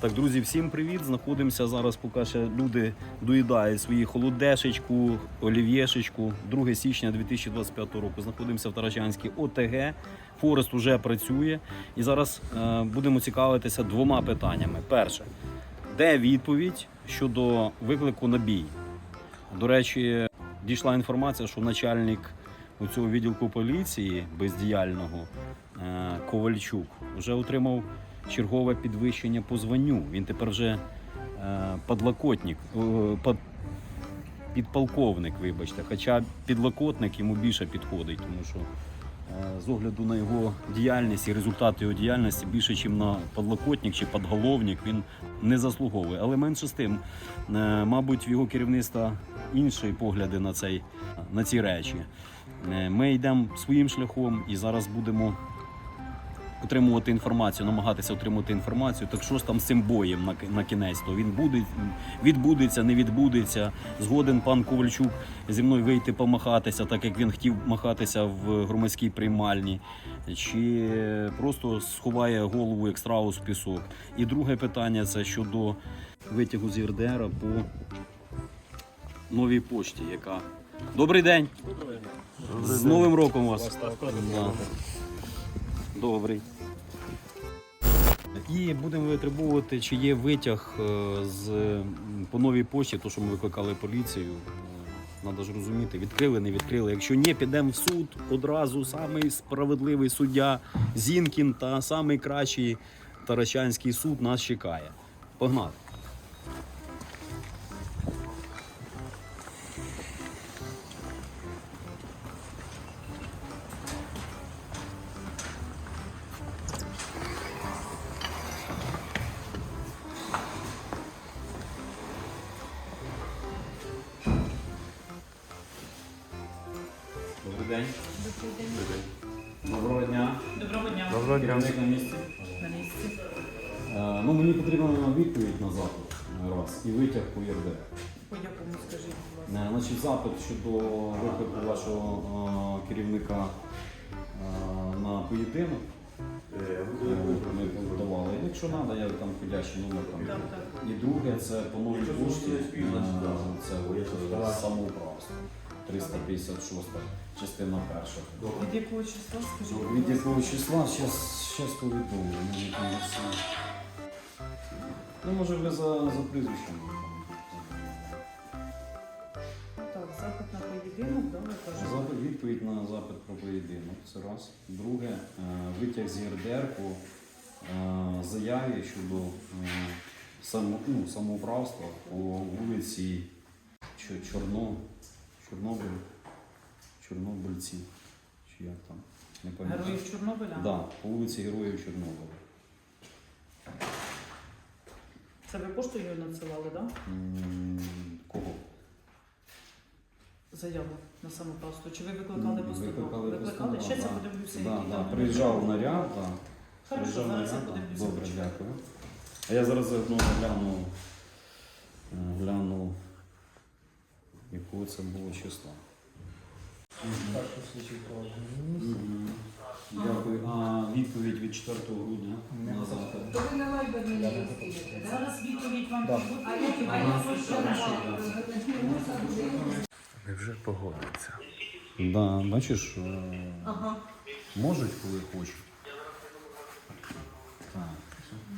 Так, друзі, всім привіт! Знаходимося зараз, поки ще люди доїдають свої холодешечку, олів'єшечку. 2 січня 2025 року. Знаходимося в Тарачанській ОТГ. Форест уже працює. І зараз е, будемо цікавитися двома питаннями. Перше, де відповідь щодо виклику на бій? До речі, дійшла інформація, що начальник у цього відділку поліції бездіяльного е, Ковальчук вже отримав чергове підвищення по званню. Він тепер вже е, подлокотник, е, под, підполковник, вибачте. Хоча підлокотник йому більше підходить, тому що е, з огляду на його діяльність і результати його діяльності більше, ніж на подлокотник чи подголовник, він не заслуговує. Але менше з тим, мабуть, в його керівництва інші погляди на, цей, на ці речі. Ми йдемо своїм шляхом і зараз будемо отримувати інформацію, намагатися отримати інформацію. Так що ж там з цим боєм на, на кінець? То він буде, відбудеться, не відбудеться. Згоден пан Ковальчук зі мною вийти помахатися, так як він хотів махатися в громадській приймальні, чи просто сховає голову як страус в пісок. І друге питання це щодо витягу з ЄРДР по новій пошті, яка. Добрий день! З Новим роком вас! Да. Добрий. І будемо витребувати, чи є витяг е, з по новій пошті, то що ми викликали поліцію. Треба ж розуміти, відкрили, не відкрили. Якщо ні, підемо в суд одразу. Самий справедливий суддя Зінкін та найкращий Таращанський суд нас чекає. Погнали. Добрий день. Доброго дня. Доброго дня. Доброго дня. Керівник на місці. На місці. Е, Ну, мені потрібна відповідь на запит раз і витяг по ЄРДР. По якому скажіть, будь ласка. Е, Значить, запит щодо виклику вашого е, керівника е, на поєдинок. Е, Ми подавали. Якщо треба, я там ходячий номер там. Так, так. І друге, це по новій пошті, е, це от, е, самоуправство. 356 частина перша. Від якого числа скажіть? Від якого числа? Щас повідомлю. Там все. Ну, може ви за, за прізвищем. Так, запит на поєдинок, да, ви кажете? Запит, відповідь на запит про поєдинок. Це раз. Друге, е, витяг з ЄРДР по е, заяві щодо е, само, ну, самоуправства по вулиці Чо- Чорно, Чорнобиль, Чорнобильці. Чи як там? Не пам'ятаю. Героїв Чорнобиля? Да, по вулиці Героїв Чорнобиля. Це ви поштою надсилали, так? Да? Кого? Заяву на самоправство. Чи ви викликали постанову? Викликали Викликали? Ще це да. подивлюся, Да, да, там приїжджав наряд, так. Хорошо, зараз я да. подивлюся. Добре, дякую. А я зараз заодно гляну, е, гляну, якого це було числа. Дякую. А відповідь від 4 грудня. То ви на Viber мені розкинете. Зараз відповідь вам Да. А я Не вже погодиться. Да, бачиш, е, Ага. можуть, коли хочуть. Так.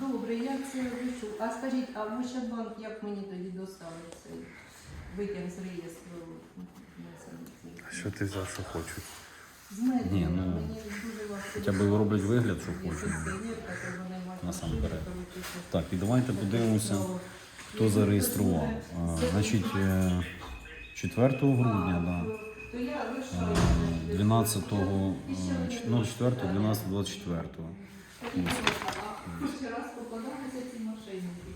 Добре, я це вишу. А скажіть, а в Ощадбанк як мені тоді доставить цей витяг з реєстру? А що ти за що хочуть? З медіа. Ні, ну, Мені дуже важко. Хоча б роблять вигляд, що хочуть. пенсіонерка, то вони мають Насамперед. Так, і давайте подивимося. Ну, Хто зареєстрував? А, значить, е, 4 грудня, да. То я е, лишу. 12, е, ч- ну, 4, 12, 24. Ще раз попадалися ці мошенники.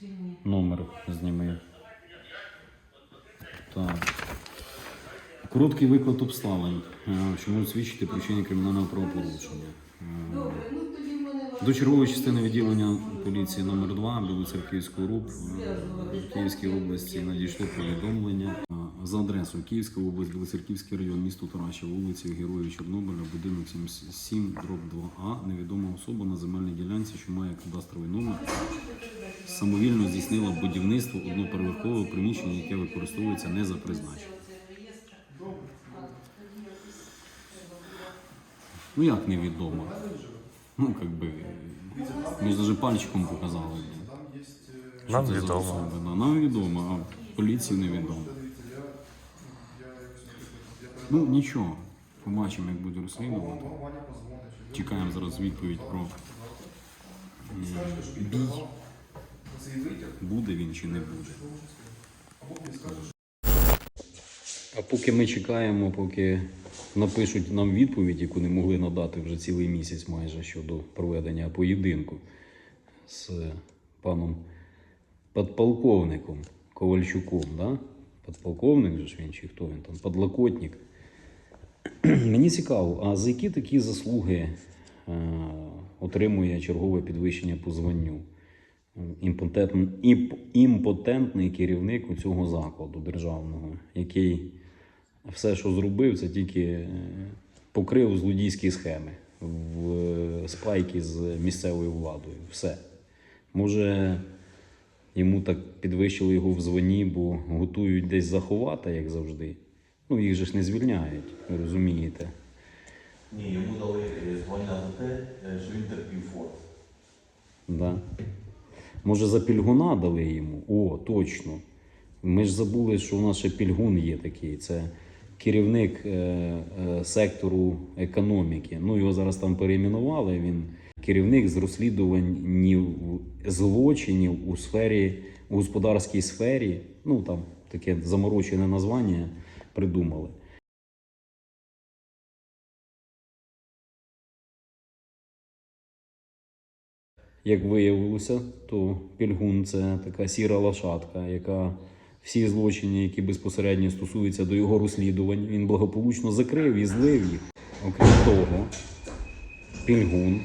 Чи ні? Номер зніми. Так. Короткий виклад обставин, е, що можуть свідчити причини кримінального правопорушення. Е, ну До чергової частини відділення поліції номер 2 Білоцерківського РУП е, в Київській області надійшло повідомлення за адресою Київська область, Білоцерківський район, місто Тараща, вулиці Героїв Чорнобиля, будинок 77, дроб 2А, невідома особа на земельній ділянці, що має кадастровий номер самовільно здійснила будівництво одноповерхового приміщення, яке використовується не за призначенням. Ну як невідомо? Ну, як би. Ми ж навіть пальчиком показали. Що Нам це за відомо. особи, да. Нам відомо, а поліції невідомо. Ну нічого. Побачимо, як буде розслідувати. Чекаємо зараз відповідь про м, бій. Буде він чи не буде. А поки ми чекаємо, поки напишуть нам відповідь, яку не могли надати вже цілий місяць майже щодо проведення поєдинку з паном подполковником Ковальчуком, да? Подполковник же ж він чи хто він там, подлокотник. Мені цікаво, а за які такі заслуги е, отримує чергове підвищення по званню? Імпотентн, імпотентний керівник у цього закладу державного, який все, що зробив, це тільки е, покрив злодійські схеми в е, спайки з місцевою владою. Все. Може, йому так підвищили його в званні, бо готують десь заховати, як завжди. Ну, їх же ж не звільняють, ви розумієте. Ні, йому дали е, звання за те, що він терпів форт. Да. Може, за пільгуна дали йому? О, точно. Ми ж забули, що у нас ще пільгун є такий. Це керівник е, е, сектору економіки. Ну, його зараз там перейменували. Він керівник з розслідувань злочинів у сфері, у господарській сфері. Ну, там таке заморочене названня придумали. Як виявилося, то Пільгун це така сіра лошадка, яка всі злочини, які безпосередньо стосуються до його розслідувань, він благополучно закрив і злив їх. Окрім того, Пільгун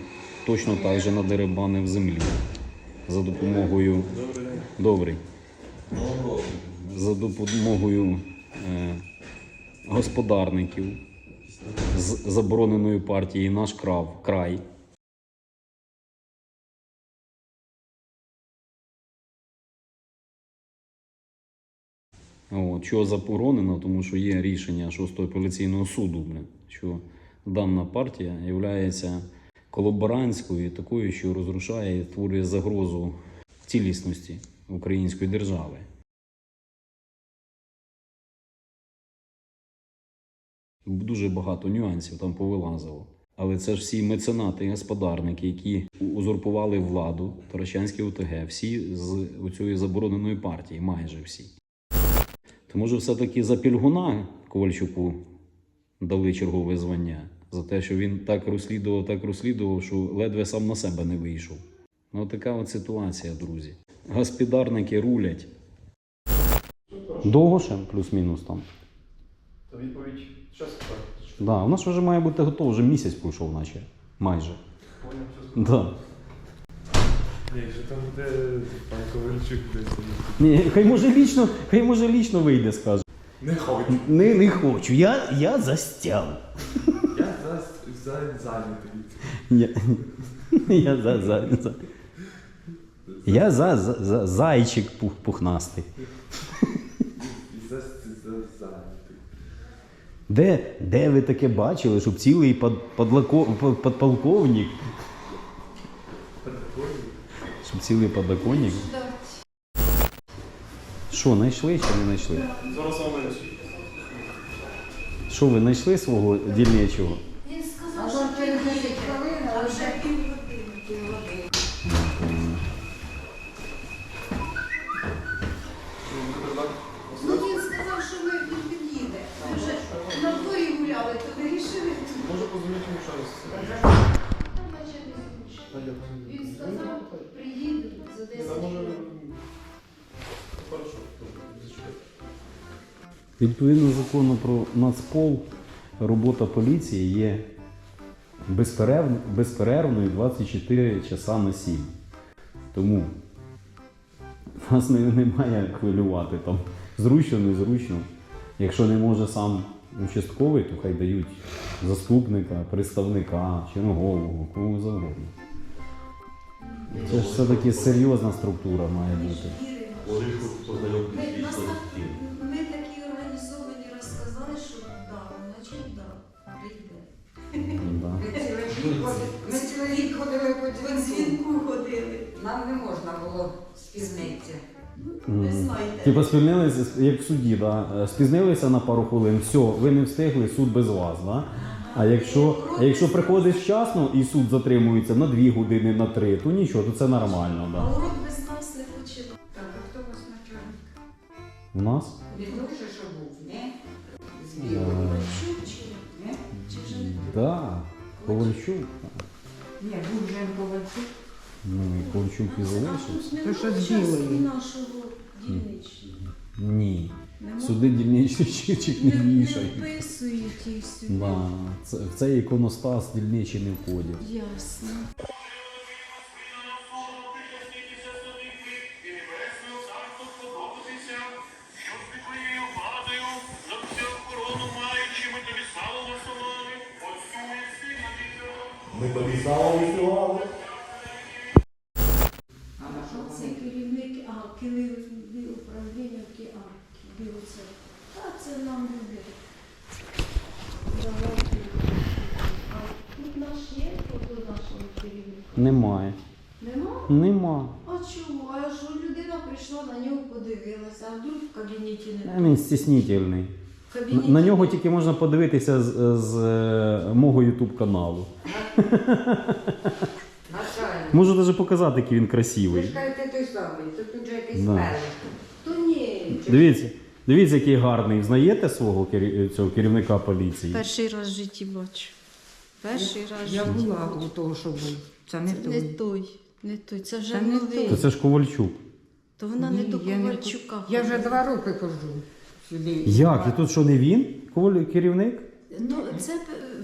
точно так же надеребанив землі за допомогою Добрий. За допомогою е, господарників з забороненої партії Наш крав край. От, що заборонено, тому що є рішення 6-го апеляційного суду, блін, що дана партія є колаборантською, такою, що розрушає і створює загрозу цілісності української держави. Дуже багато нюансів там повилазило. Але це ж всі меценати і господарники, які узурпували владу, Таращанське ОТГ, всі з цієї забороненої партії, майже всі. То може все-таки за Пільгуна Ковальчуку дали чергове звання за те, що він так розслідував, так розслідував, що ледве сам на себе не вийшов. Ну, така от ситуація, друзі. Господарники рулять. Довго ще плюс-мінус там. Та відповідь зараз так. Да, у нас вже має бути готово, вже місяць пройшов, наче. Майже. Поняв, все Да. Ні, що там буде пан Ковальчук десь. Ні, хай може лічно, хай може лічно вийде, скаже. Не хочу. Не, не хочу. Я, я застяв. Я за, за зайнятий. Я, я за, за, за. Я за, за, за зайчик пух, пухнастий. За, за зайнятий. Де, де ви таке бачили, щоб цілий под, подлако, под- подполковник, щоб цілий подоконник? Що, знайшли чи не знайшли? Зараз вам винесу. Що ви знайшли свого дільничого? А там через 10 хвилин, а вже Ну він сказав, що ми він під'їде. Ми вже на дворі гуляли, то вирішили. Може позвонити йому ще раз. Відповідно закону про Нацпол, робота поліції є безперервною, безперервною 24 часа на 7. Тому нас не, немає хвилювати там зручно, незручно. Якщо не може сам участковий, то хай дають заступника, представника, чергового, кого завгодно. Це ж все-таки серйозна структура має бути. Да. Ми цілий рік ходили- по дзвінку. ходили. Нам не можна було спізнитися. Ви Мгм. Типа спізнилися, як в суді, да? Е, спізнилися на пару хвилин, все, ви не встигли, суд без вас. Да? А якщо, а якщо приходиш вчасно і суд затримується на 2 години, на 3, то нічого, то це нормально. А Да. урок без нас не хоче. Так, а хто у вас начальник? У нас? Він лучше, що був, ні? З Е, білого. Ковальчук чи вже не Да. Ковальчук. Ні, був Жен Ковальчук. Ну, і Ковальчук і залишився. То що з часу нашого дільничного. Ні. Сюди дільничний щичик не вішають. вписують їх сюди. Да. Це, в цей іконостас дільничий не входять. Ясно. Немає. Нема? Нема. А чому? А що людина прийшла на нього подивилася, а вдруг в кабінеті не Е, Він. В На, кабінеті на нього тільки можна подивитися з, з е, мого ютуб каналу. Начальник. Можу навіть показати, який він Ви красивий. ж кажете той самий, то тут же якийсь Да. пелик. То ні. Дивіться, дивіться, який гарний. Знаєте свого кері- цього керівника поліції? Перший раз в житті бачу. Перший раз в Я житті була у того, що був. Це не Це не той. Не той. Це вже Це не новий. То це ж Ковальчук. То вона не Ні, до я не Ковальчука. Я вже ходила. два роки ходжу сюди. Як? І тут що не він? Коваль керівник? Ну, це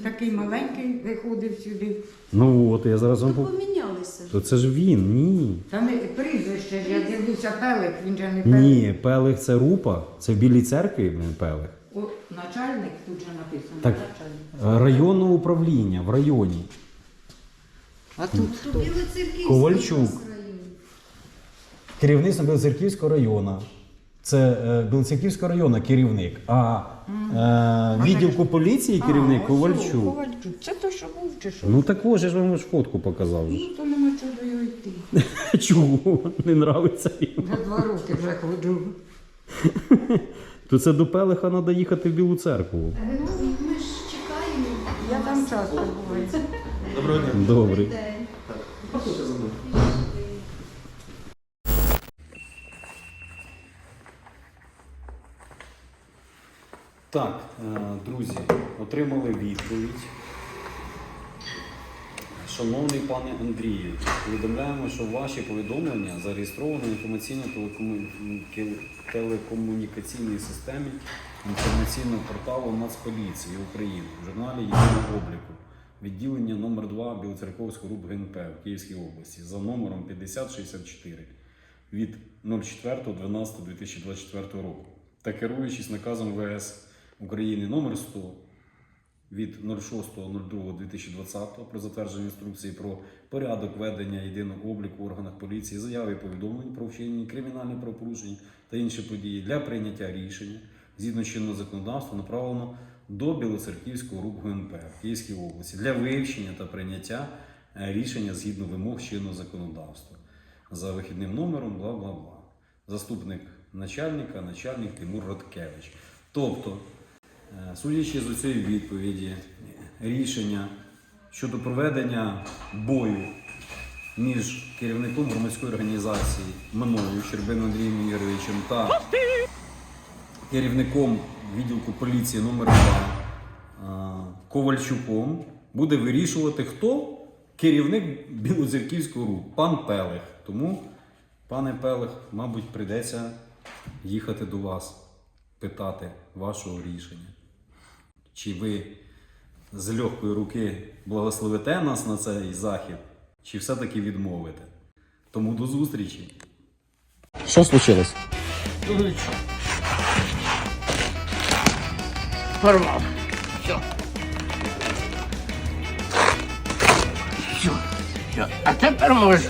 Такий маленький виходив сюди. Ну от я зараз вам то помінялися ж. То це ж він, ні. Та не прізвище, ж, я дивлюся пелик, він же не пелик. Ні, Пелих це рупа, це в Білій церкві блін, Пелих. О, начальник тут же написано. Так. Начальник. Районного управління в районі. А тут хто? Білоцерківський Ковальчук. Керівництво Білоцерківського району. Це е, Білоцерківського району керівник. А е, відділку поліції керівник А, Ковальчук. Ковальчук. Це то, що був, чи що? Ну так ось, я ж вам ж фотку показав. Ну, то нема чого до його йти. Чого? Не нравиться їм. Вже два роки вже ходжу. То це до Пелиха треба їхати в Білу церкву. Ну, ми ж чекаємо. Я там часто буваю. Доброго дня. За мною. Так, е, друзі, отримали відповідь. Шановний пане Андрію, повідомляємо, що ваші повідомлення зареєстровано в інформаційно-телекомунікаційній системі інформаційного порталу Нацполіції України в журналі Єдиного обліку відділення номер 2 Білоцерковського РУП ГНП в Київській області за номером 5064 від 04.12.2024 року та керуючись наказом ВС України номер 100 від 06.02.2020 про затвердження інструкції про порядок ведення єдиного обліку в органах поліції, заяви і повідомлень про вчинені кримінальні правопорушення та інші події для прийняття рішення згідно чинного законодавства направлено до Білоцерківського РУП ГНП в Київській області для вивчення та прийняття е, рішення згідно вимог чинного законодавства за вихідним номером, бла бла бла. Заступник начальника, начальник Тимур Роткевич. Тобто, Е, Судячи з цієї відповіді, рішення щодо проведення бою між керівником громадської організації мною Щербином Андрієм Ігоровичем та керівником відділку поліції номер 2 е, Ковальчуком буде вирішувати хто? Керівник Білозерківського РУ, пан Пелех. Тому, пане Пелех, мабуть, прийдеться їхати до вас, питати вашого рішення. Чи ви з легкої руки благословите нас на цей захід, чи все-таки відмовите? Тому до зустрічі. Що случилось? Порвав. Все. Все. Все. А тепер можна.